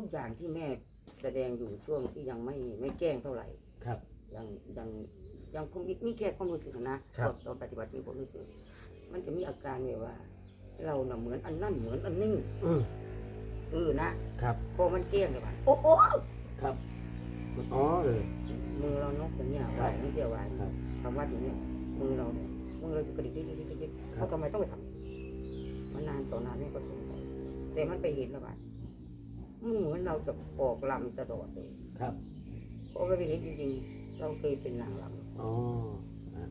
ทุกอย่างที่แม่แสดงอยู่ช่วงที่ยังไม่ไม่แกล้งเท่าไหร่ครับ ยังยังยังคงมีแค่ความรู้สึกนะครับ ตอนปฏิบัติมีความรู้สึก มันจะมีอาการแบบว่า เราน่ะเหมือนอันนั่นเหมือนอันนี่อืมเออนะครับพอมันแกล้งเลยว่าโอ้โอ้ครับอ๋อเลย มือเรานกอย่างเงี้ยไหวไม่เกี่ยวไหวครับทำวัดอย่างเงี้ยมือเราเนี่ยมือเราจะกระดิกดิกดิกดิกดิกครับเขาทำไมต้องไปทำมันนานต่อนานนี่ก็สงสัยแต่มันไปเห็นแล้วว่า มันเหมือนเราจะออกลำตลอดเลยครับ เพราะเราไปเห็นจริงๆเราเคยเป็นนางลอ๋ออะ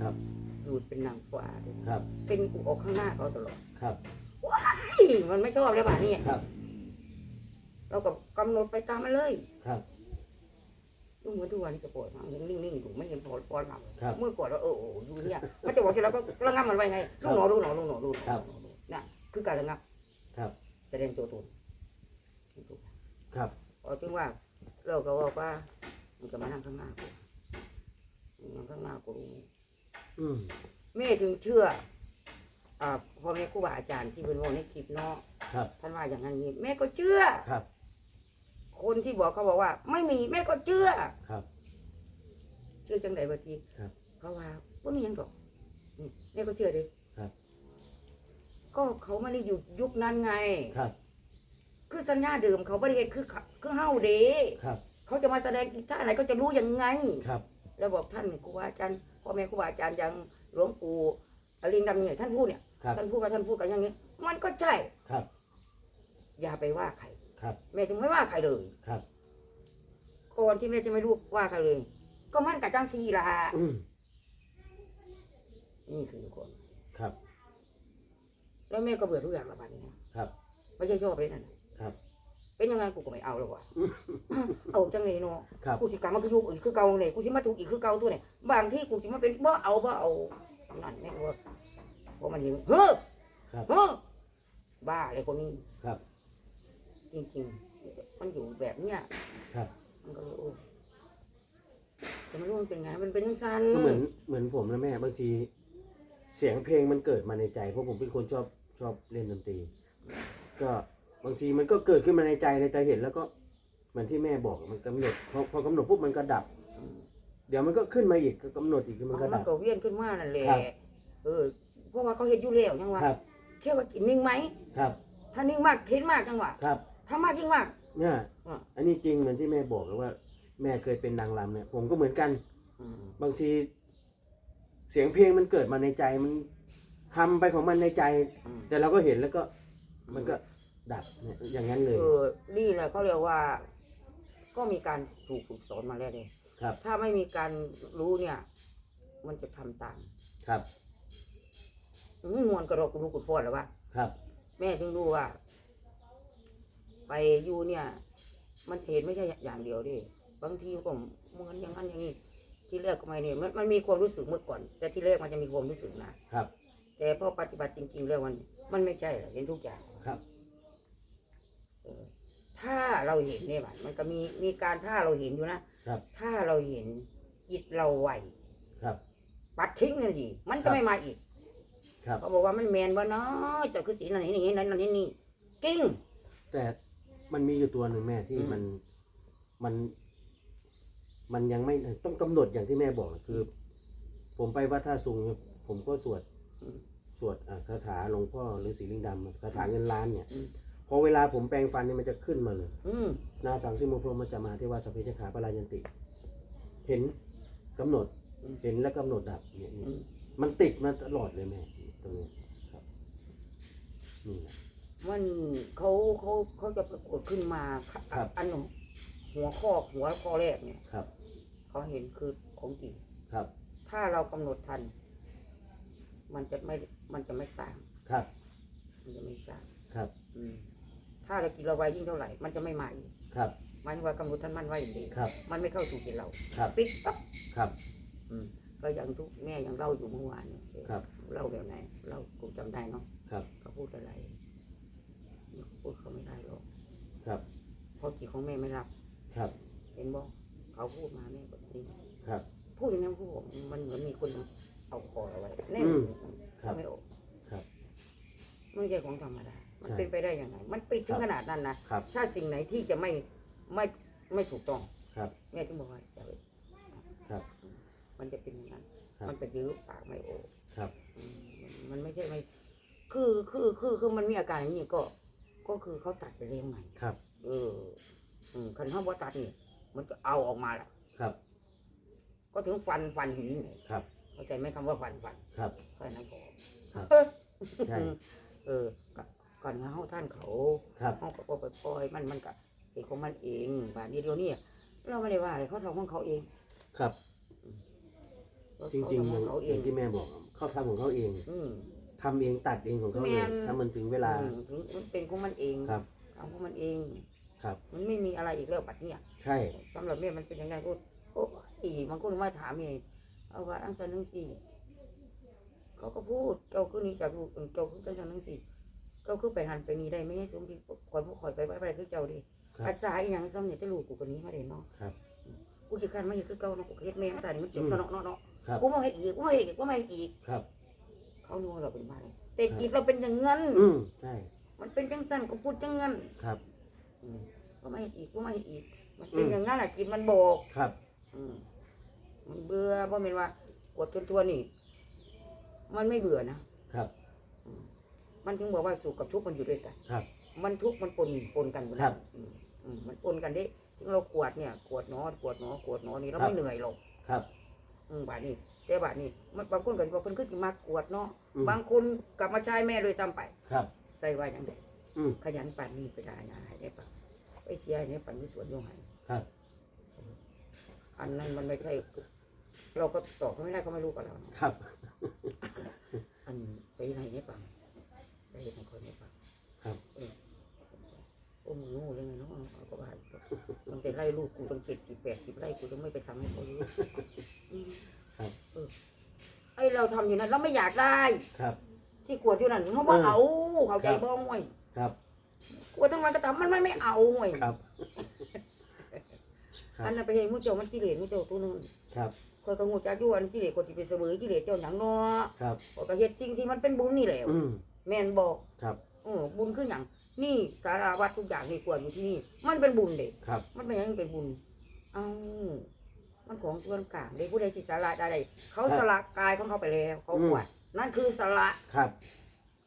ครับำหลุดเป็นนางกวาด้วยครับ เป็นกูออกข้างหน้าเขาตลอดครับเฮ้ยมันไม่ชอบเลยป่ะนี่ครับ เราก็กำหนดไปตามมันเลยครับ ดูเหมือนทุกวันนี้จะปวดมากยังนิ่งๆอยู่ไม่เห็นพอปอนหลับครับ เมื่อก่อนเราเออโอ้อยู่เนี่ยมันจะบอกที่เราก็ระงับมันไว้ไงลูกหนอลูกหนอลูกหนอลูกหนอครับ น่ะคือการระงับ ครับ แสดงตัวตน ครับพอถึงว่า เราก็บอกว่า มันจะมานั่งข้างหน้ากูนั่งข้างหน้ากูรู้อืมแม่ถึงเชื่ออ่าพ่อแม่ครูบาอาจารย์ที่เป็นวงในคลิปเนาะครับท่านว่าอย่างนั้นนี่แม่ก็เชื่อครับ คนที่บอกเขาบอกว่า ไม่มีแม่ก็เชื่อครับ เชื่อจังไดบางทีครับเขาว่าว่ามีหยังดอกนี่แม่ก็เชื่อดิครับ ก็เขาไม่ได้อยู่ยุคนั้นไง ครับ คือสัญญาเดิมเขาไม่ได้เห็นคือเขาคือเฮาเด้ครับ เขาจะมาแสดงอีกท่าไหนก็จะรู้ยังไง ครับ แล้วบอกท่านครูบาอาจารย์พ่อแม่ครูบาอาจารย์อย่างหลวงปู่อรินดำเนี่ยท่านพูดเนี่ยครับ ท่านพูดกับท่านพูดกันอย่างนี้ มันก็ใช่ครับ อย่าไปว่าใครครับ แม่จึงไม่ว่าใครเลยครับ ก่อนที่แม่จะไม่รู้ว่าใครเลย ก็มันกับจังซีละอืมนี่คือคนครับ แล้วแม่ก็เบื่อทุกอย่างละบัดนี้นะครับ ไม่ใช่ชอบเลยนั่นน่ะ ครับ เป็นยังไงกูก็ไม่เอาแล้วว่ะอืมเอาจังเลยเนาะครับกูสิกลับมาคืออยู่อีกคือเก่าเลยกูสิมาถูกอีกคือเก่าตัวเนี่ยบางที่กูสิมาเป็นบ่เอาบ่เอานั่นแม่งว่าเพราะมันเห็นเฮ้อครับ เฮ้อบ้าเลยคนนี้ครับ จริงๆ มันอยู่แบบเนี้ยครับ มันก็เลยโอ้แต่ไม่รู้มันเป็นไงมันเป็นยังซันก็เหมือนเหมือนผมนะแม่บางที เสียงเพลงมันเกิดมาในใจเพราะผมเป็นคนชอบชอบเล่นดนตรี ก็ บางทีมันก็เกิดขึ้นมาในใจในใจเห็นแล้วก็เหมือนที่แม่บอกมันกำหนดพอพอกำหนดปุ๊บมันก็ดับ เดี๋ยวมันก็ขึ้นมาอีกก็กำหนดอีกมันก็มัดันบ ก็เวียนขึ้นมานั่นแหละครับ เออเพราะว่าเขาเห็นอยู่แล้วยังวะครับแค่ว่ากินนิ่งไหม ครับถ้านิ่งมากเห็นมากจังหวะครับ ถ้ามากยิ่งมาก เนี่ยอะ อันนี้จริงเหมือนที่แม่บอกเลยว่า แม่เคยเป็นนางรำเนี่ย ผมก็เหมือนกัน อืมบางที เสียงเพลงมันเกิดมาในใจมันทำไปของมันในใจ อืมแต่เราก็เห็นแล้วก็ มันก็ ดับเนี่ยอย่างนั้นเลย เออนี่แหละเขาเรียกว่า ก็มีการถูกฝึกสอนมาแล้วเลยครับ ถ้าไม่มีการรู้เนี่ย มันจะทำตามครับไม่มวนกระรอกกระดูกกระพอดหรอวะครับ แม่ถึงรู้ว่า ไปอยู่เนี่ย มันเห็นไม่ใช่อย่างเดียวดิบางทีก็เหมือนอย่างนั้นอย่างนี้ที่แรกก็ไม่เนี่ยมันมันมีความรู้สึกเมื่อก่อน แต่ที่แรกมันจะมีความรู้สึกนะครับ แต่พอปฏิบัติจริง ๆ แล้วมัน มันไม่ใช่หรอกเห็นทุกอย่าง ครับเออ ถ้าเราเห็นเนี่ยมันก็มีมีการถ้าเราเห็นอยู่นะครับ ถ้าเราเห็นจิตเราไหวครับ ปัดทิ้งทันทีมันครัจะบไม่มาอีกครับ เขาบอกว่ามันแมนว่าน้อยแต่คือสีนั่นนี่นี่นั่นนี่นี่กิ้ง แต่มันมีอยู่ตัวหนึ่งแม่ที่อืม มันมัน มันยังไม่ต้องกำหนดอย่างที่แม่บอกคือ ผมไปวัดท่าซุงเนี่ยผมก็สวด สวดอะคาถาหลวงพ่อหรือสีลิงดำคาถาเงินล้านเนี่ย อืม พอเวลาผมแปรงฟันเนี่ยมันจะขึ้นมาเลย อืมนาสังสิโมพรหมจะมาเทวาสพเพชขาปรายันติ เห็นกำหนดเห็นแล้วกำหนดดับเนี่ยอืมมันติดมาตลอดเลยแม่ตรงนี้ครับนี่แหละ มันเขาเขาเขาจะปรากฏขึ้นมาครับ อันหนึ่งหัวข้อหัวข้อแรกเนี่ยครับ เขาเห็นคือของจริงครับ ถ้าเรากำหนดทัน มันจะไม่มันจะไม่สร้างครับ มันจะไม่สร้าง ครับ อืม ถ้าเรากินเราไว้ยิ่งเท่าไหร่ มันจะไม่มาอีกครับ หมายถึงว่ากำหนดท่านมั่นไว้อย่างเดียวครับ มันไม่เข้าสู่จิตเราครับ ปิดปั๊บครับ อืมก็อย่างทุกแม่อย่างเล่าอยู่เมื่อวานเนี่ยครับเล่าแบบไหนเรากูจำได้เนาะครับ เขาพูดอะไรพูดเขาไม่ได้หรอกครับ เพราะจิตของแม่ไม่รับ ครับ เห็นบ่เขาพูดมาแม่ก็นี่ครับ พูดอย่างนั้นพูดมันเหมือนมีคนเอาคอเราไว้แน่นอืมครับ ไม่ออกครับ ไม่ใช่ของธรรมดา มันเป็นไปได้ยังไง มันปิดถึงขนาดนั้นนะครับ ถ้าสิ่งไหนที่จะไม่ไม่ไม่ถูกต้องครับ แม่ถึงบอกว่าอย่าไปครับ มันจะเป็นอย่างนั้น ครับ มันเป็นยื้อปากไม่โอครับ อืมมันมันไม่ใช่ไม่คือคือคือคือมันมีอาการอย่างนี้ก็ ก็คือเขาตัดไปเลี้ยงใหม่ ครับ เอออืมคันห้าว่าตัดนี่มันก็เอาออกมาแหละครับ ก็ถึงฟันฟันหินนี่ครับ เข้าใจไหมคำว่าฟันฟันครับ แค่นั้นพอครับเออใช่ เออก็ ก่อนเฮาท่านเขาครับ เฮาก็บ่ไปปล่อยมันมันก็เป็นของมันเองบาดนี้เดียวนี้เราไม่ได้ว่าอะไรเขาทำของเขาเองครับ จริงๆอเขาย่างทำของเขาอเอย่างที่แม่บอกเขาทำของเขาเองอืม ทำเองตัดเองของเขาเองแม่น ถ้ามันถึงเวลา อืมถึงมันเป็นของมันเองครับ ทำของมันเอง ครับ มันไม่มีอะไรอีกแล้วบัดเนี้ยใช่ สำหรับแม่มันเป็นยังไงพูดโอ้ยบางคนมาถามนี่เอาว่าอังสันนังสี่เขาก็พูดเจ้าคือนี้จากลูกเจ้าคือจังสันนังสี่ เจ้าคือไปหันไปนี่ได้ไม่ให้สมดีคอยผู้คอยไปไปไปคือเจ้าดิครับ ภาษาอีหยังซ้ำเนี่ยจะลูกกูคนนี้มาได้เนาะครับ กูจะการมาเฮ็ดคือเก่าเนาะกูก็เฮ็ดแม่ภาษานี่มันจุกเนาะเนาะเนาะครับ กูมาเฮ็ดอีกกูมาเฮ็ดอีกกูมาเฮ็ดอีกครับ เขาโน้เราเป็นบ้าเลยแต่จิตเราเป็นอย่างนั้นอืมใช่มันเป็นจังสั้นก็พูดจังงั้นครับ อืมกูมาเฮ็ดอีกกูมาเฮ็ดอีก มันเป็นอย่างนั้นอะจิตมันบอก ครับ อืมมันเบื่อเพราะเป็นว่ากดจนตัวนี่ มันไม่เบื่อนะครับอืม มันถึงบอกว่าสุขกับทุกข์มันอยู่ด้วยกันครับ มันทุกข์มันปนปนกันหมดครับอืมอืมมันปนกันเด้ถึงเรากวดเนี่ยกวดหนอกวดหนอกวดหนอนี่เราครับ ไม่เหนื่อยหรอกครับ อืมบาดนี้ แต่บาดนี้มันบางคนก็สิบอกคนขึ้นสิมากวดเนาะอืม บางคนกลับมาใช้แม่เลยซ้ำไป ครับ ใส่ว่าอย่างไรอืม ขยันปั่นนี่ไปได้นะให้ได้ปะไปเสียให้ได้ปั่นที่สวนโยงไห้ครับ อันนั้นมันไม่ใช่เราก็ตอบเขาไม่ได้เขาไม่รู้กับเราเนาะครับ อันไปไหนเนี่ยปัง ไปไหนคนเนี่ยปังครับเออโอ้มึงโง่ยังไงเนาะเอาก็ว่าอยู่มันไปไล่ลูกกูตั้งเจ็ดสิบแปดสิบไร่กูจะไม่ไปทำให้เขารู้อืมครับ เออไอเราทำอยู่นั้นเราไม่อยากได้ ครับ ที่กวดอยู่นั่นเขาบอกเออเอาเขาใจครับบ้องห่วยครับ กวดทั้งวันก็ทำมันไม่ไม่เอาห่วยครับ ครับ อันนั้นไปเห็นมุเจ้ามันกิเลสมุเจ้าตัวนึงครับ คอยก็งูจักอยู่อันกิเลสก็สิไปเสวยกิเลสเจ้าหยังเนาะครับ ข้อยก็เฮ็ดสิ่งที่มันเป็นบุญนี่แหละอืม แม่นบอกครับ เออบุญคืออย่างนี่สาราวัดทุกอย่างนี่กวดอยู่ที่นี่มันเป็นบุญเด็กครับ มันเป็นหยังเป็นบุญเอ้ามันของส่วนกลางเด็กผู้ใดสิสาระได้เขาสละกายของเขาไปแล้วเขากวดนั่นคือสละครับ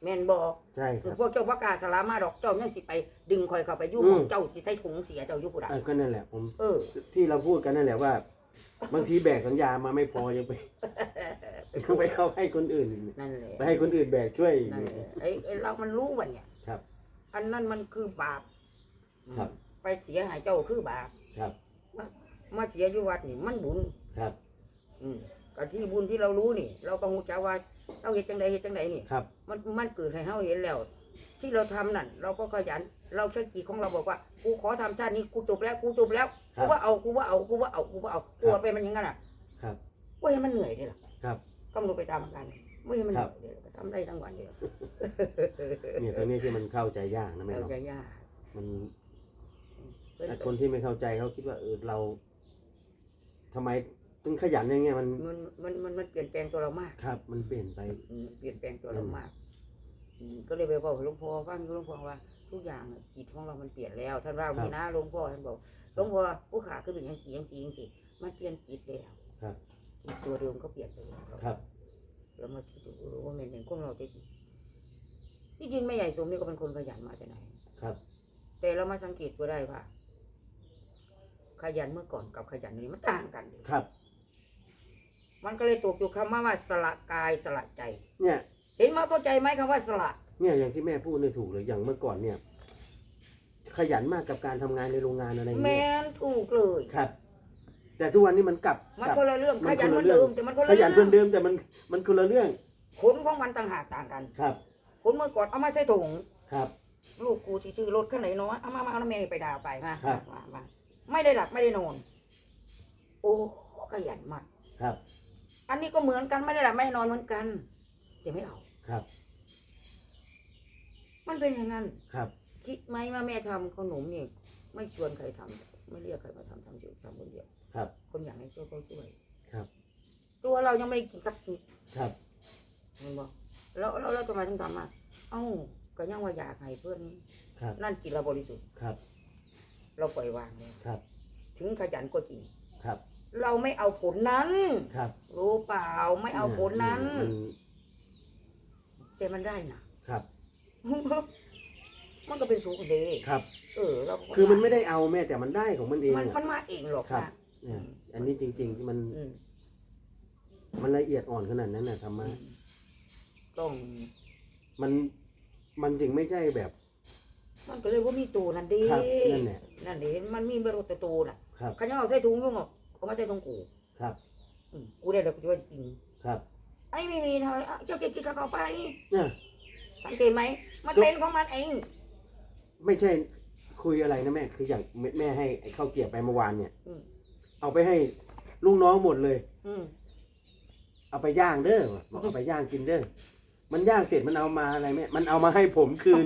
แม่นบอกใช่คคือรับ พวกเจ้าพระกล้าสละมาดอกเจ้าเนี่ยสิไป ดึงคอยเข้าไปยุ่งอืมของเจ้าสิใส่ถุงเสียเจ้าอยู่ผู้ใดเออก็นั่นแหละผม เออ ที่เราพูดกันนั่นแหละว่า บางทีแบกสัญญามาไม่พอยังไปยังไปเอาให้คนอื่นอีกนั่นแหละไปให้คนอื่นแบกช่วยอีกนั่นแหละไอ้ไอ้เรามันรู้วันเนี่ยครับ อันนั้นมันคือบาปครับ ไปเสียหายเจ้าคือบาปครับ มาเสียอยู่วัดนี่มันบุญ ครับ อืมก็ที่บุญที่เรารู้นี่ เราก็รู้จักว่าเราเห็นจังใดเห็นจังใดนี่ ครับ มันมันเกิดให้เราเห็นแล้ว ที่เราทำนั่นเราก็ขยัน เราใช้จิตของเราบอกว่า กูขอทำชาตินี้กูจบแล้วกูจบแล้วครั กูบว่าเอากูว่าเอากูว่าเอากูว่าเอากลัวไปมันอยังงั้นอะครับว่าให้มันเหนื่อยดิล่ะครับ กำหนดไปตามอาการไม่ให้มันเหนื่อยเดี๋ยวก็ทำได้ทั้งวันเดียวเนี่ยตรงนี้ที่มันเข้าใจยากนะแม่เราเนาะจะยากมันเพิ่นแต่คนที่ไม่เข้าใจเขาคิดว่าเออเราทำไมถึงขยันอย่างเงี้ยมันมันมันมันมันเปลี่ยนแปลงตัวเรามากครับ มันเปลี่ยนไป อืมเปลี่ยนแปลงตัวเรามากอืมก็เลยไปบอกหลวงพ่อฟังหลวงพ่อว่า ทุกอย่างอะจิตของเรามันเปลี่ยนแล้ว ท่านว่าครับมีนะหลวงพ่อท่านบอกหลวงพ่อผู้ขาคือเป็นอย่างสีอย่างสีอย่างสีมันเปลี่ยนจิตแล้วครับจิตตัวเดิมก็เปลี่ยนไปแล้วครับเรามาคิดดูเออว่ามันเป็นคนเราได้จริงที่จริงแม่ใหญ่สมนี่ก็เป็นคนขยันมาจากไหนครับ แต่เรามาสังเกตตัวได้ว่าขยันเมื่อก่อนกับขยันนี้มันต่างกันเลยครับ มันก็เลยตกอยู่คำว่าว่าสละกายสละใจ เนี่ย เห็นมาเข้าใจไหมคำว่าสละ เนี่ยอย่างที่แม่พูดเนี่ยถูกเลยอย่างเมื่อก่อนเนี่ย ขยันมากกับการทำงานในโรงงานอะไรแมเงี้ยนถูกเลย ครับ แต่ทุกวันนี้มันกลับมันกลับ คนละเรื่องมัขนยันคนเหละมันเรื่องเดิมแต่มันคนขละยันเรื่เพื่อนเดิมแต่มันมันคนละเรื่องขนของมันต่างหากต่างกันครับ ขนเมื่อก่อนเอามาใส่ถุงครับ ลูกกูสิชื่อรถคันไหนเนาะเอามามาเอาน้ำแม่ไปดาวไปนะครับ มามาไม่ได้หลับไม่ได้นอนโอ้ขยันมาก ครับอันนี้ก็เหมือนกันไม่ได้หลับไม่ได้นอนเหมือนกันแต่ไม่เอา ครับ มันเป็นอย่างนั้น ครับ คิดไหมว่าแม่ทำขนมนี่ไม่ชวนใครทำไม่เรียกใครมาทำทำเฉยทำคนเดียวครับ คนอยากให้ช่วยก็ช่วยครับ ตัวเรายังไม่ได้กินสักนิดครับ เห็นบอกแล้วแล้วแล้วทำไมถึงทำอะเอ้าก็ยังว่าอยากให้เพื่อนครับ นั่นกินเราบริสุทธิ์ครับ เราปล่อยวางเลยครับ ถึงขยันก็จริงครับ เราไม่เอาผลนั้น ครับรู้เปล่าไม่เอาผลนั้น มันแต่มันได้นะครับ มันก็เป็นสุขเดยครับ เออเราก็คือมันไม่ได้เอาแม่แต่มันได้ของมันเองมันอะ มันมาเองหรอกครับ นะเนี่ยอันนี้จริงๆมันอืมมันละเอียดอ่อนขนาดนั้นนะธรรมะต้องมันมันจึงไม่ใช่แบบ มันก็เลยว่ามีตูนั่นดีครับนั่นแหละ นั่นดีมันมีบรรลุตูน่ะครับขันยังเอาใส่ถุงยุ่งอะก็มาใส่ถุงกูครับอืมกูได้แล้วกูจะว่าจริงครับไอ้ไม่มีทำไมอะเจ้าเก็บกินกับเขาไป เนี่ย สังเกตไหมมันเป็นของมันเอง ไม่ใช่คุยอะไรนะแม่ คืออย่างแม่แม่ให้ไอ้ข้าวเกรียบไปเมื่อวานเนี่ยอืม เอาไปให้ลูกน้องหมดเลย อืม เอาไปย่างเด้อบอกเอาไปย่างกินเด้อมันย่างเสร็จมันเอามาอะไรแม่มันเอามาให้ผมคืน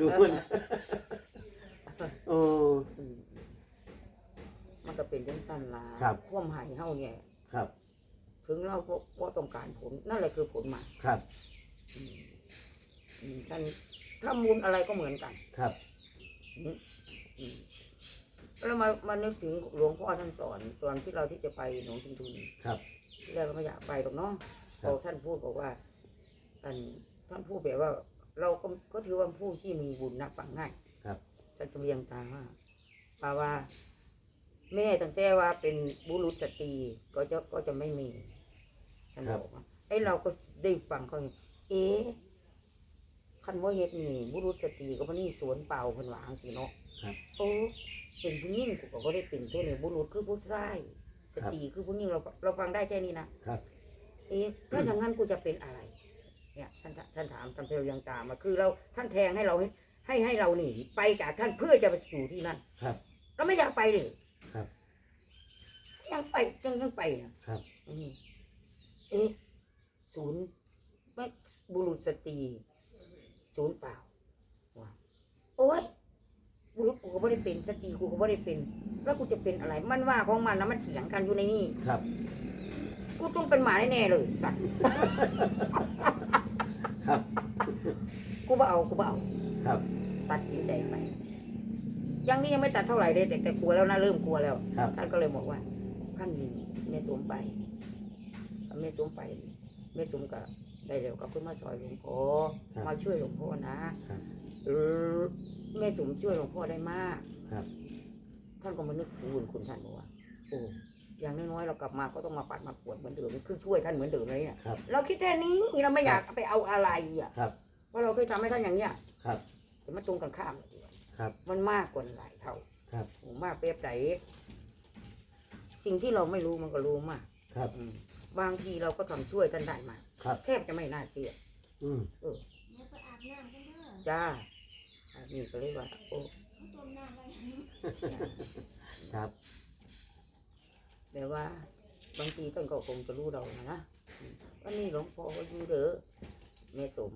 ดูเพื่อนโอ้ อืมมันก็เป็นจังสั้นละครับ ความหายเฮาเนี่ย ครับ ถึงเราก็บ่ต้องการผลนั่นแหละคือผลมาครับ อืมอืม ท่านทำบุญอะไรก็เหมือนกันครับอืมอืมแล้วมามานึกถึงหลวงพ่อท่านสอนตอนที่เราที่จะไปหนองทุนทุนครับ ที่แรกก็ไม่อยากไปหรอกเนาะคพรับอท่านพูดบอกว่าท่านท่านพูดแบบว่า เราก็ก็ถือว่าผู้ที่มีบุญนักฟังง่าย ครับ ท่านจะเรียงตามว่าปาว่า แม่ตั้งแต่ว่าเป็นบุรุษสตรีก็จะก็จะไม่มีท่านบอกว่าไอ้เราก็ได้ฟังเขาอย่างเอ๊ะ คันว่าเฮ็ดนี่บุรุษสตรีก็บ่นี่สวนเปล่าเพิ่นวาจั่งสิเนาะครับ โอ้เป็นผู้หญิงกูก็บ่ได้เป็นตัวนี่บุรุษคือผู้ชายสตรีคือผู้หญิงเราเราฟังได้แค่นี้นะครับ เอ๊ะถ้าอย่างนั้นกูจะเป็นอะไร เนี่ยท่านท่านถามทำเสรียงตามมาคือเราท่านแทงให้เราให้ให้ให้เราหนีไปจากท่านเพื่อจะไปอยู่ที่นั่นครับ เราไม่อยากไปเลยครับ ยังไปยังยังไปนะครับ อืมเอ๊ะศูนย์ไม่บุรุษสตรี ศูนย์เปล่าว่าโอ้ยบุรุษกูก็ไม่ได้เป็นสตรีกูก็ไม่ได้เป็น แล้วกูจะเป็นอะไร มันว่าของมันนะมันเถียงกันอยู่ในนี่ครับ กูต้องเป็นหมาแน่ๆเลยสัตว์ครับ กูบ่เอากูบ่เอาครับ ตัดสินใจไปยังนี้ยังไม่ตัดเท่าไหร่เลยแต่แต่กลัวแล้วนะเริ่มกลัวแล้วครับ ท่านก็เลยบอกว่าท่านเมสวมไปเมสวมไปเมสวมก็ ได้เร็วก็ขึ้นมาซอยหลวงพ่อครับมาช่วยหลวงพ่อนะครับ เออแม่สมช่วยหลวงพ่อได้มาก ครับ ท่านก็มานึกถึงบุญคุณท่านบอกว่าโอ้อย่างน้อยๆเรากลับมาก็ต้องมาปัดมาปวดเหมือนเดิมคือช่วยท่านเหมือนเดิมเลยเนี่ยครับ เราคิดแค่นี้เราไม่อยากไปเอาอะไรอะครับ เพราะเราเคยทำให้ท่านอย่างเนี้ยครับ แต่มาตรงกันข้ามเลยดีกว่าครับ มันมากกว่าหลายเท่าครับ โอ้มากเปรียบไหนสิ่งที่เราไม่รู้มันก็รู้มากครับ อืม บางทีเราก็ทำช่วยท่านได้มากครับ แทบจะไม่น่าเชื่ออืมเดี๋ยวไปอาบน้ำกันเด้อจ้าอันนี้ก็เลยว่าโอ้เอาต้มน้ำไว้ให้ครับ แปลว่า บางทีท่านก็คงจะรู้เรานะนะอืมว่านี่หลวงพ่อก็อยู่เด้อแม่สม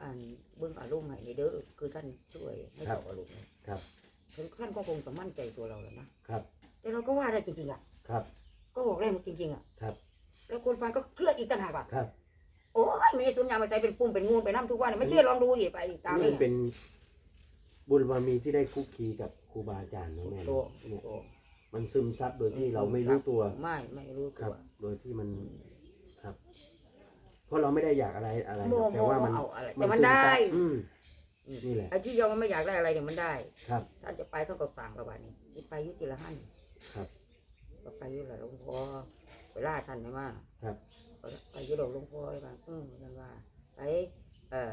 อันเบื้องอารมณ์ให้นี่เด้อคือท่านช่วยให้สอบอารมณ์ครับถึงท่านก็คงจะมั่นใจตัวเราแล้วนะครับ แต่เราก็ว่าได้จริงๆอะ ครับ ก็บอกได้มันจริงๆอะครับ แล้วคนฟังก็เคลื่อนอีกต่างหากอะครับ โอ้ยไม่สุญญามาใส่เป็นปุ่มเป็นงูเป็นน้ำทุกวันไม่เชื่อลองดูดิไปดิตามนี่นี่เป็นบุญบารมีที่ได้คุกคีกับครูบาอาจารย์นะแม่โตเนี่ยโตมันซึมซับโดยที่เราไม่รู้ตัวไม่ไม่รู้คตัรับ ว โดยที่มันครับ เพราะเราไม่ได้อยากอะไรอะไรโมหรอกโมแต่ว่ามันเอาอะไรแต่มันซึได้ ซับอืมอืมนี่แหละไอ้ที่ยอมไม่อยากได้อะไรเนี่ยมันได้ครับ ท่านจะไปเท่ากับสั่งประมาณนี้สิไปอยุติละหันครับ ก็ไปอยุติละหลวงพ่อไปล่าท่านใช่ไหมครับไปอยุติหลวงพ่อเลยว่าอืมท่านว่าไปเอ่อ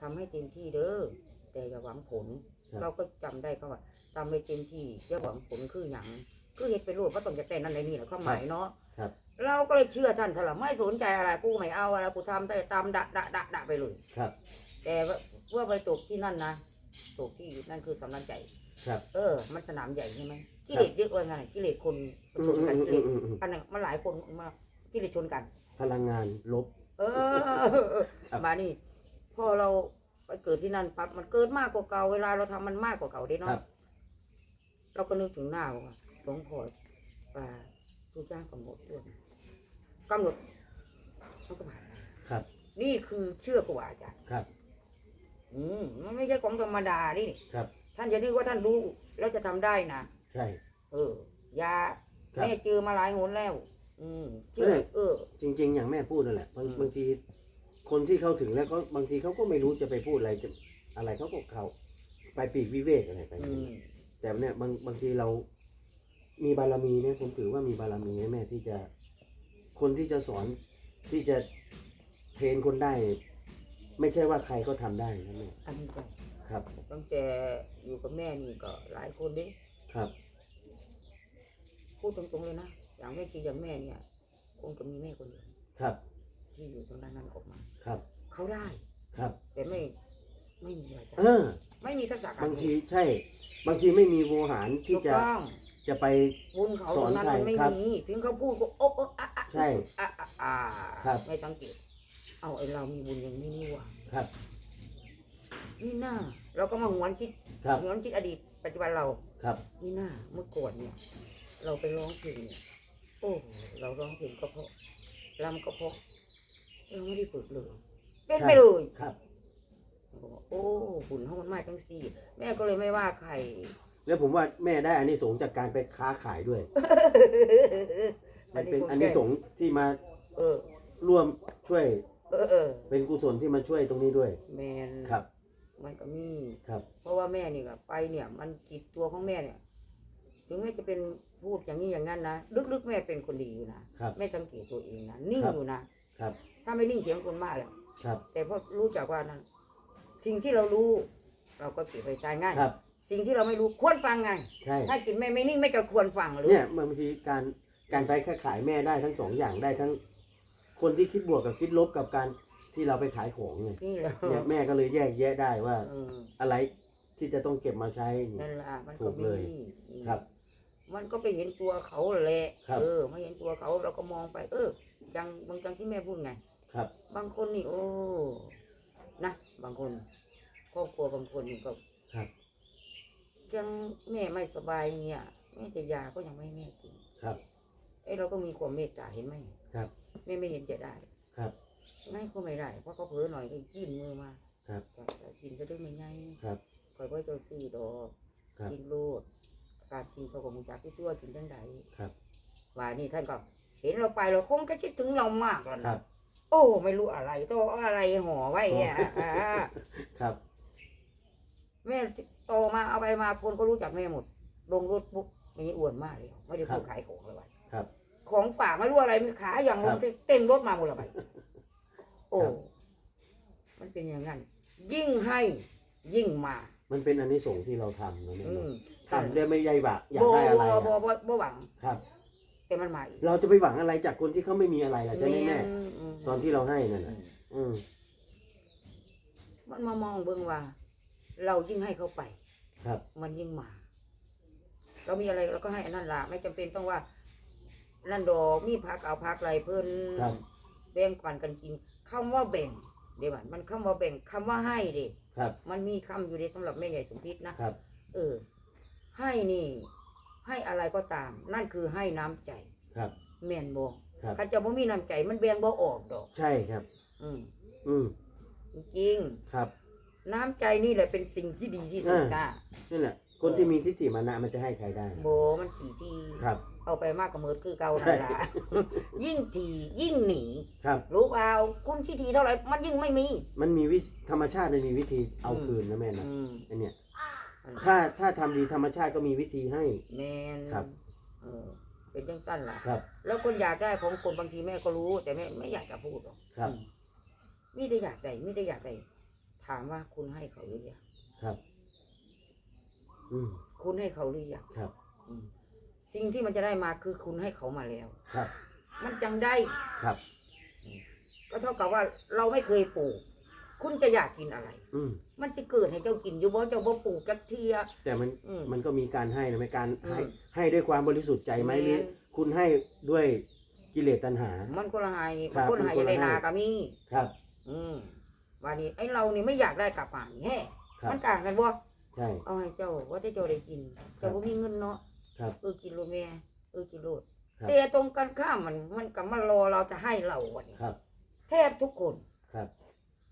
ทำให้เต็มที่เด้อแต่อย่าหวังผล เราก็จำได้เขาว่าทำให้เต็มที่อย่าหวังผลคืออย่างคือเห็ดเป็นรูปก็ต้องจะแต่นั่นในนี่แหละความหมายเนาะครับเราก็เลยเชื่อท่านสลับไม่สนใจอะไรกูไม่เอาอะไรกูทำได้ตามดะดะดะดะไปเลยครับ แต่ว่าเพื่อไปตกที่นั่นนะตกที่นั่นคือสำนักใหญ่ครับเออ มันสนามใหญ่ใช่ไหม กิเลสเยอะว่าไงนกิเลสคนอืชมนกันอืกิเลมสอืมอืมอันนั้นมันหลายคนมากกิเลสชนกัน พลังงานลบ เออครับมานี่พอเราไปเกิดที่นั่นปั๊บมันเกิดมากกว่าเก่าเวลาเราทำมันมากกว่าเก่าได้คเนาะรับเราก็นึกถึงหน้าว่าหลวงพ่อป่าทุกอย่างกำหนดด้วยกำหนดมันก็ผ่านมาครับ นี่คือเชื่อครูบาอาจารย์ครับ อืมมันไม่ใช่ของธรรมดาดิครับ ท่านจะนึกว่าท่านรู้แล้วจะทำได้นะ ใช่เอออยาครับแม่เจอมาหลายหนแล้ว อืมเจนั่นอแหละเออ จริง ๆ อย่างแม่พูดนั่นแหละบางอืม บางทีคนที่เข้าถึงแล้วเขาบางทีเขาก็ไม่รู้จะไปพูดอะไรจะอะไรเขาก็เข้าไปปีกวิเวกอะไรไป อืมแต่เนี่ยบางบางทีเรามีบารมีเนี่ยผมถือว่ามีบารมีนะแม่ที่จะคนที่จะสอนที่จะเทรนคนได้ ไม่ใช่ว่าใครก็ทำได้นะแม่อันนี้ก็ครับ ตั้งแต่อยู่กับแม่นี่ก็หลายคนดิ ครับ พูดตรงๆเลยนะ อย่างแม่ชีอย่างแม่เนี่ยคงจะมีแม่คนเดียวครับ ที่อยู่ตรงนั้นนั้นออกมา ครับ เขาได้ ครับ แต่ไม่ไม่มีอาจารเอย์อ ไม่มีทักษะการบางทีใช่ บางทีไม่มีโวหารที่ถูกจะต้องจะไป บุญเขาสตอรนงนั้นใครมันไม่ครับมีถึงเขาพูดก็โอ๊ะโอ๊ะอะอะใช่อะอะอ่าครับ ไม่สังเกต เอาไอเรามีบุญอย่างนี้นี่หว่า ครับ นี่น่าเราก็มาหวนคิดครับ หวนคิดอดีตปัจจุบันเรา ครับ นี่น่าเมื่อก่อนเนี่ย เราไปร้องเพลงเนี่ยโอ้โหเราร้องเพลงก็เพราะรำก็เพราะเราไม่ได้ฝึกเลยเป็นไปเลยครับ เราก็บอกโอ้บุญเขามันมาจังสี่ แม่ก็เลยไม่ว่าใคร แล้วผมว่าแม่ได้อานิสงส์จากการไปค้าขายด้วย มันเป็นอานิสงส์ที่มาเออร่วมช่วยเออเออเป็นกุศลที่มาช่วยตรงนี้ด้วย แมน ครับ มันก็มี ครับ เพราะว่าแม่นี่ก็ไปเนี่ย มันจิตตัวของแม่เนี่ย ถึงแม่จะเป็นพูดอย่างนี้อย่างนั้นนะลึกๆแม่เป็นคนดีอยู่นะครับแม่สังเกตตัวเองนะนิ่งครับ อยู่นะครับ ถ้าไม่นิ่งเสียงคนมากแล้วครับ แต่พอรู้จักว่านั้นสิ่งที่เรารู้ เราก็เก็บไปใช้ง่ายครับ สิ่งที่เราไม่รู้ควรฟังไง ใช่ ถ้ากินแม่ไม่นิ่งไม่จะควรฟังหรือเนี่ยบางทีการการไปค้าขายแม่ได้ทั้งสองอย่างได้ทั้ง คนที่คิดบวกกับคิดลบกับการ ที่เราไปขายของเนี่ยนี่แหละเนี่ยแม่ก็เลยแยกแยะได้ว่า เอออะไรที่จะต้องเก็บมาใช้นั่นแหละมันถูก็กมีเลยครับ มันก็ไปเห็นตัวเขาแหละครับ เออมาเห็นตัวเขาเราก็มองไป เออจังบางจังที่แม่พูดไง ครับ บางคนนี่โอ้นะบางคนครอบครัวบางคนนี่ก็ครับ ยังแม่ไม่สบายเนี่ยแม่จะยาก็ยังไม่ให้แม่กินครับ ไอ้เราก็มีความเมตตาเห็นไหมครับ แม่ไม่เห็นจะได้ ครับ ไม่ก็ไม่ได้เพราะเขาเผลอหน่อยก็ยื่นมือมาครับก็ก็กินซะด้วยไม่ไงครับคอยว่าเจ้าซื้อดอกครับกินโลดการกินเขาก็มุจักที่ตัวกินจังไดครับว่านี่ท่านก็เห็นเราไปเราคงจะคิดถึงเรามากแล้วครันะบโอ้ไม่รู้อะไรตัวอะไรห่อไว้อะอ่าครับ แม่โตมาเอาไปมาคนก็รู้จักแม่หมด ลงรถปุ๊บมีอ้วนมากเลยไม่ได้พูดขายของเลยวันครับของฝากไม่รู้อะไรมีขายอย่างลครังบเต็มรถมาหมดเลยไป โอ้ครับมันเป็นอย่างนั้น ยิ่งให้ยิ่งมา มันเป็นอานิสงส์ที่เราทำนะแม่อืมทำได้ไม่ใหญ่บะอยากบ่ได้อะไรบ่อะบ่บ่บ่หวัง ครับ แต่มันมาอีกเราจะไปหวังอะไรจากคนที่เขาไม่มีอะไรล่ะใช่ไหมแม่อืมตอนที่เราให้นั่นอืน่ะมอืมมันมามองเบิ่งว่า เรายิ่งให้เขาไป ครับ มันยิ่งมา เรามีอะไรเราก็ให้อันนั้นละไม่จำเป็นต้องว่า นั่นดอกมีพักเอาพักอะไรเพิ่นครับ แบ่งปันกันกิน คำว่าแบ่งเดี๋ยวมันมันคำว่าแบ่งคำว่าให้เด็ครับ มันมีคำอยู่ในสำหรับแม่ใหญ่สมพิษนะครับ เออ ให้นี่ ให้อะไรก็ตาม นั่นคือให้น้ำใจ ครับแม่นบ่ครับ ข้าเจะบ่มีน้ำใจ มันแบ่งบ่ออกดอก ใช่ครับ อืมอืมจริงครับ ๆน้ำใจนี่แหละเป็นสิ่งที่ดีที่สุดอ่า นะนี่แหละคนที่มีทิฏฐิมานะมันจะให้ใครได้ โบมันขี่ที่ ครับ เอาไปมากกับมือคือเก่านั่นใช่ละยิ่งทียิ่งหนี ครับ รู้เปล่าคุณที่ทีเท่าไหร่มันยิ่งไม่มี มันมีวิธรรมชาติมันมีวิธีเอาอืมคืนนะแม่นะอืมอันเนี้ยถ้าถ้าทำดีธรรมชาติก็มีวิธีให้ แมนครับ เออเป็นจังสั้นล่ะ ครับ แล้วคนอยากได้ของคนบางทีแม่ก็รู้ แต่แม่ไม่อยากจะพูดหรอกครับอืมมิได้อยากได้มิได้อยากได้ถามว่าคุณให้เขาหรือยังครับ อืมคุณให้เขาหรือยังครับ อืม สิ่งที่มันจะได้มาคือคุณให้เขามาแล้ว ครับ มันจังได้ ครับ ก็เท่ากับว่าเราไม่เคยปลูก คุณจะอยากกินอะไร อืมมันจะเกิดให้เจ้ากินอยู่บ่เจ้าบ่ปลูกจักเทีย แต่มันอืมมันก็มีการให้นะไหมการให้อืมให้ด้วยความบริสุทธิ์ใจไหมแม่น หรือคุณให้ด้วยกิเลสตัณหา มันคนละหายครับคนหายมันคนละ ในนาให้ก็มีครับ อืมวันนี้ไอ้เรานี่ไม่อยากได้กลับมาแฮ่ครับ มันต่างกันบ่ใช่ เอาให้เจ้าว่าแต่เจ้าได้กินครัเจ้าบบ่มีเงินเนาะ ครับ เออกินโลแม่เออกินโลดครับ แต่ตรงกันข้ามมัน มันก็มารอเราจะให้เราวันนี้ครับ แทบทุกคน ครับ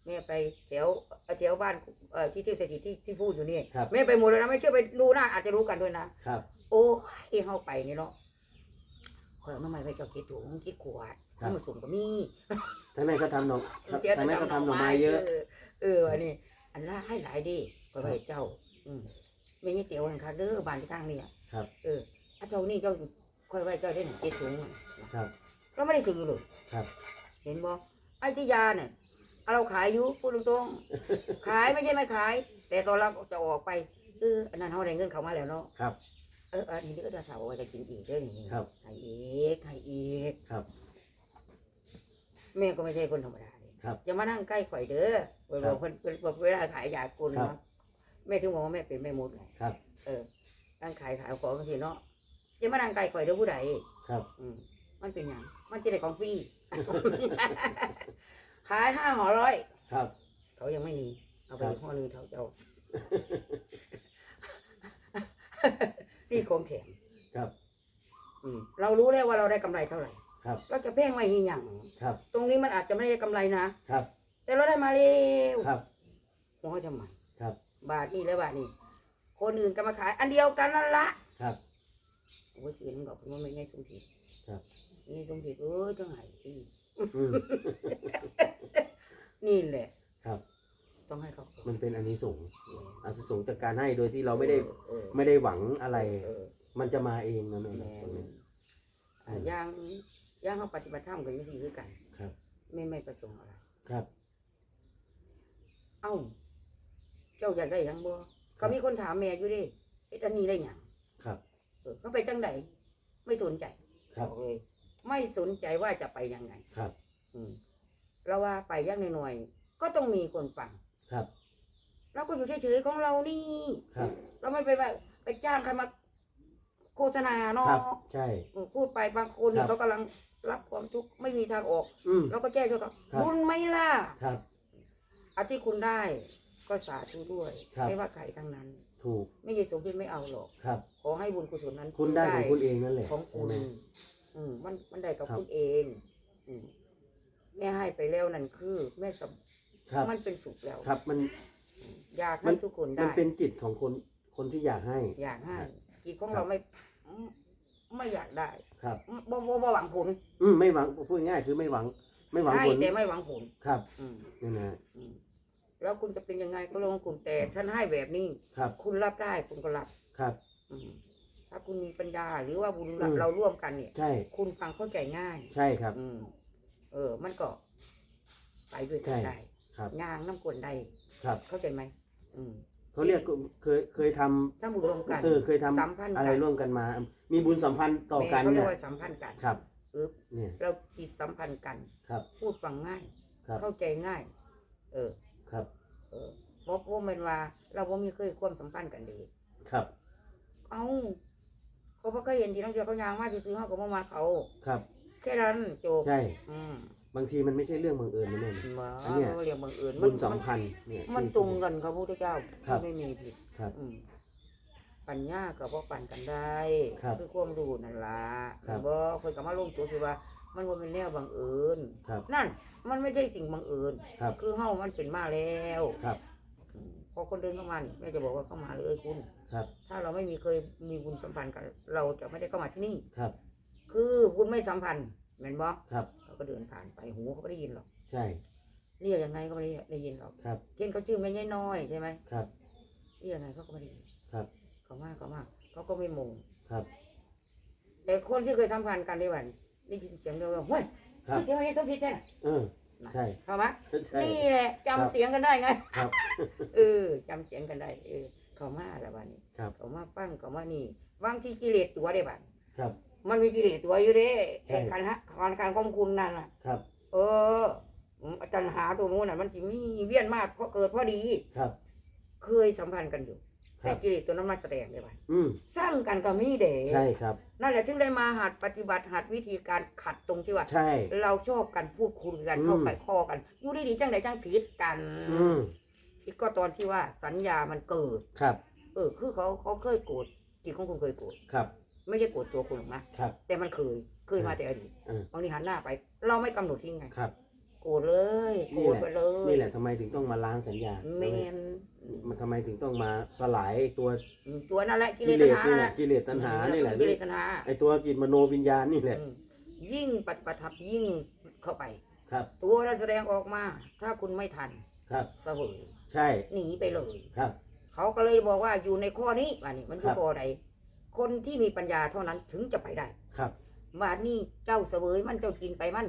แม่ไปแถวเอ่อแถวบ้านเอ่อที่เที่ยวเศรษฐีที่ที่พูดอยู่นี่ครับ แม่ไปหมดเลยนะไม่เชื่อไปดูหน้าอาจจะรู้กันด้วยนะ ครับ โอ้ยเฮาไปนี่เนาะคนเอาน้ำมันไปเจ้าคิดถุงคิดขวดครับ น้ำมาสุ่มก็มีทั้งนั้นก็ทำหน่อทั้งนั้นก็ทำหน่อไม้เยอะ เออเอออันนี้ อันละให้หลายดีก็ไปเจ้า อืมไม่ใช่เตี๋ยวหันคาเด้อบานที่ข้างนี่อะ ครับ เอออันเจ้านี่เจ้าค่อยไว้เจ้าได้หนึ่งเจ็ดถุงอะครับ เราไม่ได้ซื้อเลยครับ เห็นบ่ไอ้ที่ยาเนี่ยเอาเราขายอยู่พูดตรงๆขายไม่ใช่ไม่ขาย แต่ตอนเราจะออกไปเอออันนั้นเขาได้เงินเขามาแล้วเนาะครับ เอออันนี้เด้อเดี๋ยวสาวว่าจะกินอีกเด้อนี่ครับให้อีกให้อีกครับ แม่ก็ไม่ใช่คนธรรมดาเลยครับอย่ามานั่งใกล้ข่อยเด้อเวครัลาบเพิ่นเพิ่นเพิ่นเวลาขายยาคนครับ เนาะแม่ถึงบอกว่าแม่เป็นแม่มดไงครับ เออ นั่งขายขายของกันทีเนาะอย่ามานั่งใกล้ข่อยเด้อผู้ใดครับ อืมมันเป็นหยังมันจะได้ของฟรี ขายห้าห่อร้อยครับ เขายังไม่มีเอาไปครับอีกห่อหนึงเขาจะเอา นี่ของแถมครับ อืมเรารู้แล้วว่าเราได้กำไรเท่าไหร่ครับ เราจะเพ่งไว้ที่อย่าง ครับ ตรงนี้มันอาจจะไม่ได้กำไรนะครับ แต่เราได้มาเร็วครับ หัวจะใหม่ครับ บาทนี่แล้วบาทนี่ คนอื่นก็มาขาย อันเดียวกันนั่นละครับ โอ้ยซื้อน้ำดอกมันไม่ง่ายสมผิดครับ นี่สมผิดเออจังไห้สิอืมนี่แหละ ครับ ต้องให้เขาก่อนมันเป็นอันนี้ส่งส์อานิสงส์จากการให้โดยที่เราไม่ได้เออไม่ได้หวังอะไร เออ มันจะมาเองนะแม่แม่ตรงนี้ อะย่างย่างเขาปฏิบัติธรรมกันยังสี่คือกันครับ ไม่ไม่ประสงค์อะไร ครับ เอ้า เจ้าอยากได้หยังบ่ ก็มีคนถามแม่อยู่ดิเอ็ดอันนี้ได้หยังครับ เออเขาไปจังใดไม่สนใจครับ อกเลยไม่สนใจว่าจะไปยังไงครับ อืมเราว่าไปยากหน่อยๆก็ต้องมีคนฟังครับ เราก็อยู่เฉยๆของเรานี่ ครับ เราไม่ไปแบบไปจ้างใครมาโฆษณาเนาะครับ ใช่อืมพูดไปบางคนเนี่ครัยบเขากำลังรับความทุกข์ไม่มีทางออก อืม เราก็แก้ช่วยเขาครับบุญไหม่ล่ะครับ อาที่คุณได้ ก็สาธุด้วย ครับ ไม่ว่าใครทั้งนั้น ถูกไม่ใช่สมคิดไม่เอาหรอก ครับ ขอให้บุญกุศลนั้นคุณได้ของคุณเองนั่นแหละของคุณใช่ไหม อืมมันมันได้กับครับ คุณเอง อืมแม่ให้ไปแล้วนั่นคือ แม่สำครับ มันเป็นสุขแล้ว ครับมันอยากมัให้นทุกคนมัได้นเป็นจิตของคนคนที่อยากให้ อยากให้จิตของครับเราไม่ไม่อยากได้ครับ บ่บ่บ่หวังผลอืมไม่หวังพูดง่ายๆคือไม่หวัง ไม่หวังให้ผลแต่ไม่หวังผล ครับอืมนั่นนะอืม แล้วคุณจะเป็นยังไงก็เรื่องของคุณแต่ท่านให้แบบนี้ ครับ คุณรับได้คุณก็รับครับ อืมถ้าคุณมีปัญญาหรือว่าบุญอืม เราร่วมกันเนี่ย ใช่ คุณฟังเข้าใจง่าย ใช่ครับ อืม เออ มันก็ ไปด้วยกันใช่ ได้ครับ งางน้ำกลนได้ครับ เข้าใจไหมอืม เขาเรียกเคยเคยทำถ้าบุญรวมกันเออเคยทำสัมพันธ์อะไรกันร่วมกันมา มีบุญสัมพันธ์ต่อกันเขาเรียเนี่กยว่าสัมพันธ์กัน ครับอึ๊บเนี่ยเราจิตสัมพันธ์กัน ครับ พูดฟังง่าย ครับ เข้าใจง่าย เออ ครับเออเพราะว่ามันว่า เราบ่มีเคยความสัมพันธ์กันดี ครับ เอ้าเขาบ่เคยเห็นทีน้องเจ้าเขายางมาซื้อๆเขาก็มามาเขา ครับ แค่นั้นจบใช่ อืมบางทีมันไม่ใช่เรื่องบังเอิญนะแม่นะมาอันเนี้ยเรียกบังเอิญบุญมันสัมพันธ์เนี่ยมันที่ ตรงกันครับพระพุทธเจ้าครับไม่มีผิดครับอืมปัญญากับว่าปั่นกันได้ครับคือความรู้นั่นล่ะครับ บ่เพิ่นก็มาลงตัวสิว่า มันบ่เป็นแนวบังเอิญครับ นั่น มันไม่ใช่สิ่งบังเอิญครับ คือเฮามันเป็นมาแล้วครับ อืมพอคนเดินเข้ามานี่แม่จะบอกว่าเข้ามาเลยคุณ ครับ ถ้าเราไม่มีเคยมีบุญสัมพันธ์กัน เราจะไม่ได้เข้ามาที่นี่ ครับ คือบุญไม่สัมพันธ์แม่นบ่ครับ เราก็เดินผ่านไปหูเขาไม่ได้ยินหรอกใช่ เรียกยังไงก็ไม่ได้ได้ยินหรอกครับ เช่นเขาชื่อแม่ยายน้อยใช่ไหมครับ เรียกยังไงเขาก็ไม่ได้ยินครับ เขามากเขามากเขาก็ไม่มงครับ แต่คนที่เคยสัมพันธ์กันได้วันได้ยินเสียงเดียวกันเฮ้ย ครับเสียงอะไรสมผิดแท้น่ะเออใช่เข้ามาใช่นี่แหละจำครับเสียงกันได้ไง ครับ เออจำเสียงกันได้ เออเขามาแล้ววันนี้ครับเขามาปั้งเขามานี่บางที่กิเลสตัวได้บัดครับมันมีกิเลสตัวอยู่เด้ใช่ ไอ้คันฮะคันการของคุณนั่นน่ะ ครับเอออืมอาจารย์หาตัวนู้นน่ะมันสิมีเวียนมากเพราะเกิดพอดี ครับเคยสัมพันธ์กันอยู่ค แต่รับกิเลสตัวนั้นมาแสดงได้บัดอืมสร้างกันก็มีเด้ใช่ครับ นั่นแหละถึงได้มาหัดปฏิบัติหัดวิธีการขัดตรงที่ว่า ใช่ เราชอบกันพูดคุยกันอืม เข้าไก่ข้อกันอยู่ดีๆจังไหนจังผิดกันอืมผิดก็ตอนที่ว่าสัญญามันเกิด ครับเออ คือเขาเขาเคยโกรธจิตของคุณเคยโกรธครับไม่ใช่โกรธตัวคุณหรอกนะครับ แต่มันเคยเคยมาแต่อดีตเออบางทีหันหน้าไป เราไม่กำหนดทิ้งไง ครับ โกโกรธเลยโกรธไปเลยนี่แหละทำไมถึงต้องมาล้างสัญญาแมนมันทำไมถึงต้องมาสลายไอ้ตัวตัวนั่นแหละกิกิเลเลสสตัณหานี่แหละกิเลสตัณหานี่แหละกิเลสตัณหาไอ้ตัวจิตมโนวิญญาณนี่แหละอืมยิ่งปฏิปทับยิ่งเข้าไปครับ ตัวนั้นแสดงออกมา ถ้าคุณไม่ทันครับเสวยใช่หนีไปเลยครับ เขาก็เลยบอกว่าอยู่ในข้อนี้ว่านี่มันคือครับข้อใดคนที่มีปัญญาเท่านั้นถึงจะไปได้ครับว่านี่เจ้าเสวยมันเจ้ากินไปมัน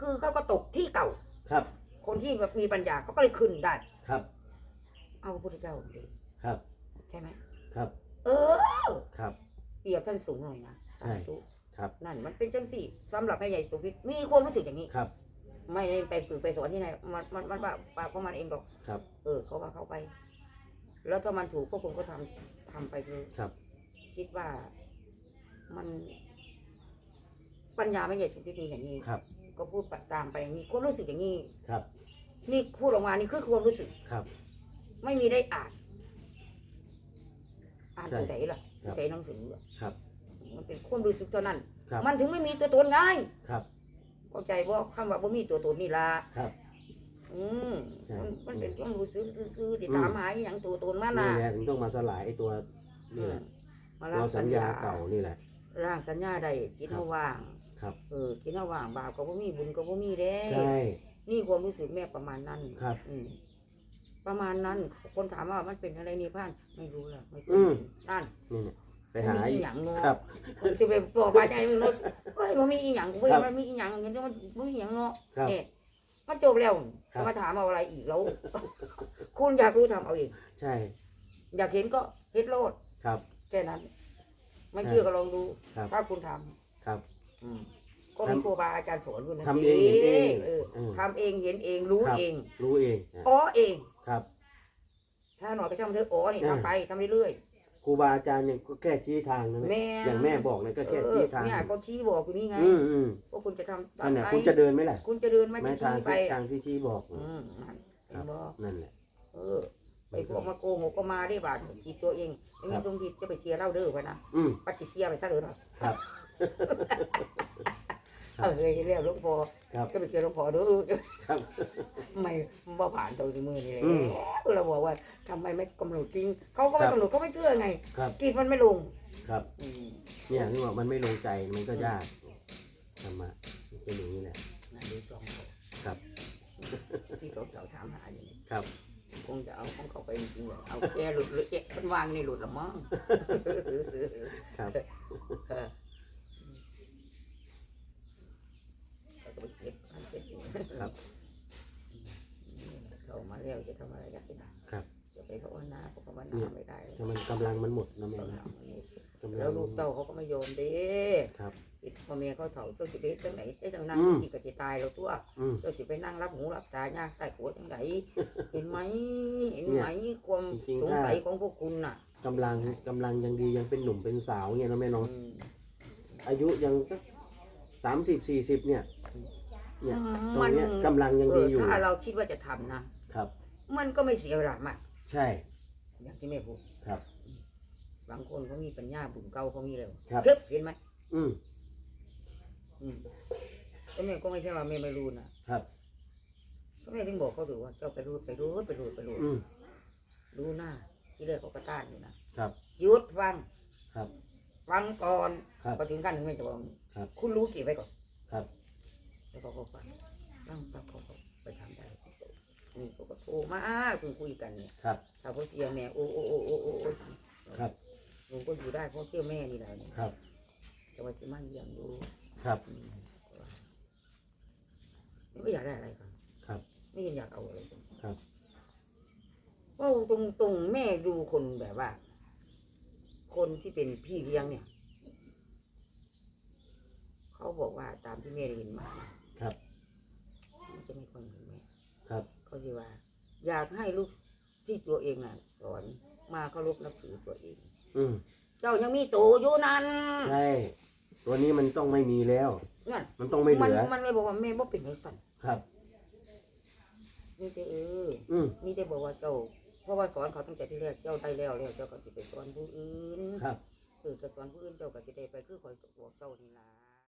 คือเขาก็ตกที่เก่า ครับ คนที่แบบมีปัญญาเขาก็เลยขึ้นได้ ครับ เอาพระพุทธเจ้าเลยครับ ใช่ไหมครับ เออ ครับ เปรียบท่านสูงหน่อยนะใช่ สาธุครับ นั่นมันเป็นจังสี่สำหรับแม่ใหญ่สุพิษมีความรู้สึกอย่างนี้ ครับ ไม่ได้ไปฝึกไปสอนที่ไหนมันมันมันว่าปากของมันเองหรอกครับ เออ เขาว่าเขาไป แล้วถ้ามันถูกพวกคุณก็ทำทำไปเถอะครับ คิดว่ามัน ปัญญาไม่ใหญ่สุพิษมีอย่างนี้ ครับ ก็พูดตามไปอย่างนี้ความรู้สึกอย่างนี้ครับ นี่พูดออกมานี่คือความรู้สึกครับ ไม่มีได้อ่าน อ่านใช่ตัวไหนล่ะครับใช้หนังสืออะครับ มันเป็นความรู้สึกเท่านั้น ครับ มันถึงไม่มีตัวตนไงครับ เข้าใจว่าคำว่าบ่มีตัวตนนี่ล่ะครับ อืมใช่ มันมันเป็นความรู้สึกซื่อๆที่อืมตามหาอหย่างตัวตนมานี่น่ะแหละถึงต้องมาสลายไอ้ตัวนี่แหละมาตัวสัญญาเก่านี่แหละ ร่างสัญญาใดจิตครับเฮาว่าง ครับ เออจิตเฮาว่างบาปก็บ่มีบุญก็บ่มีเด้ใช่ นี่ความรู้สึกแม่ประมาณนั้นครับอืมประมาณนั้น คนถามว่ามันเป็นอะไรนี่พ่านไม่รู้ล่ะไม่เคยอืมเห็นนั่น นี่เนี่ยไปหามันมีอีอีกหยังเนาะครับมันสิไปบอกว่าใจมึงเนาะเฮ้ยมันมีอีหยังเว้ยครับมันมีอีหยังเห็นว่ามันมันมีอีหยังเนาะครับเนี่ยมันจบแล้วครับ มาถามเอาอะไรอีกแล้ว คุณอยากรู้ทำเอาเองใช่ อยากเห็นก็เฮ็ดโลดครับ แค่นั้น ไม่ใช่เชื่อก็ลองดู ครับ ถ้าคุณทำครับ อืม ก็มีทำครูบาอาจารย์สอนคุณนะทำเองเห็นเองเออเออ ทำเองเห็นเองรู้ครับเองรู้เองอะอ๋อเอง ครับ ถ้าหน่อยก็ช่างเถอะอ๋อนี่อ่าทำไปทำเรื่อย ครูบาอาจารย์เนี่ยก็แค่ชี้ทางนะๆแม่ อย่างแม่บอกเนี่ยก็เอแค่อชี้ทาง เนี่ยก็ชี้บอกอยู่นี่ไงอืมอืมว่าคุณจะทำนั่นแหละไปคุณจะเดินไหมล่ะคุณจะเดินไหม่แม่จะทางชี้ไปที่ทางที่ชี้บอกอืมนั่นเห็ครันบบ่นั่นแหละ เออ ไปพวกมาโกหกก็มาได้บาดคิดตัวเองไม่มีครับ สมผิดจะไปเสียเล่าเด้อพะนะอืม ปัดสิเสียไปซะเลยเนาะครับ เออเรียกหลวงพ่อครับจะไปเสียหลวงพ่อเด้อครับ ไม่บ่ผ่านตัวสิมือนี่เลยอืม เราบอกว่าทำไมไม่กำหนดจริงเขาก็ไม่ครับกำหนดเขาไม่เชื่อไงครับกิจมันไม่ลงครับ อืมเนี่ยนี่ว่ามันไม่ลงใจมันก็ยากธรรมะเป็นอย่างนี้แหละนั่นดูสองเขาครับที่เขาเจ้าถามหาอยู่นี่ครับ คงจะเอาของเขาไปจริงๆเลยเอาแกหลุดหรือแกมันวางนี่หลุดละมั้งครับ เออเขา ก็ไปเก็บอันเก็บอยู่ครับ เขามาแล้วจะทำอะไรกันนะครับ จะไปภาวนาเพราะภาวนาไม่ได้ถ้ามันกำลังมันหมดนะแม่เขานะทำอันนี้กำลัแล้งวลูกเต้าเขาก็ไม่ยอมเด้ครับอีกพ่อแม่เขาเถ่าเจ้าสิไปเฮ็ดจังไหนเจ้าจังนั่งอืมสิกะสิตายแล้วตัวอืมเจ้าสิไปนั่งรับหูรับตายากใส่หัวจังไหนเห็นไหมเห็นเนี่ไหมยความจริงๆสงถ้าสัยของพวกคุณน่ะกำลังกำลังยังดียังเป็นหนุ่มเป็นสาวเงี้ยนะแม่เนาะอืมอายุยังสักสามสิบสี่สิบเนี่ย เนี่ยตรงมันเนี้ยกำลังยังเอดีออยู่ถ้าเราคิดว่าจะทำนะ ครับ มันก็ไม่เสียเวลามาก ใช่ อย่างที่แม่พูดครับ บางคนเขามีปัญญาบุญเก่าเขามีแล้วครับเพิบเห็นไหมอืมอืมแต่แม่ก็ไม่ใช่ว่าแม่ไม่รู้นะครับ ก็แม่ถึงบอกเขาถือว่าเจ้าไปรู้ไปรู้ไปรู้ไปรู้อืมรู้หน้า ที่แรกเขาก็ต้านอยู่นะครับ หยุดฟังครับ ฟังก่อนครับ พอถึงขั้นหนึงแม่จะบอกครับ คุณรู้กี่ไว้ก่อน ครับแล้ว เขาก็ฟังฟังฟังเขาก็ไปทำได้นี่เขาก็โทรมาคุยคุยกันเนี่ยครับ ถ้าเขาเสียแม่โอ้โอ้โอ้โอ้โอ้โอ้ครับลุงก็อยู่ได้เพราะเที่ยวแม่นี่แหละเนี่ยครับแต่ว่าสิมันเยี่ยมดูครับอืมไม่อยากได้อะไรครับครับไม่อยากเอาอะไรกันครับว่าตรงตรงๆแม่ดูคนแบบว่า คนที่เป็นพี่เลี้ยงเนี่ย เขาบอกว่าตามที่แม่ได้ยินมานะ ครับมันจะไม่ค่อยเหมือนแม่ครับเขาสิว่า อยากให้ลูกที่ตัวเองน่ะ สอนมาเคารพนับถือตัวเอง อืมเจ้ายังมีโตอยู่นั่นใช่ตัวนี้มันต้องไม่มีแล้ว นั่นมันต้องไม่เหมันลือมันเลยบอกว่าแม่บ่เป็นไอ้สันครับ มีแต่เอออืมมีแต่บอกว่าเจ้า เพราะว่าสอนเขาตั้งแต่ที่แรกเจ้าได้แล้วแล้วเจ้าก็สิไปสอนผู้อื่นครับ เออก็สอนผู้อื่นเจ้าก็สิได้ไปคือคอยบอกเจ้านี่ล่ะ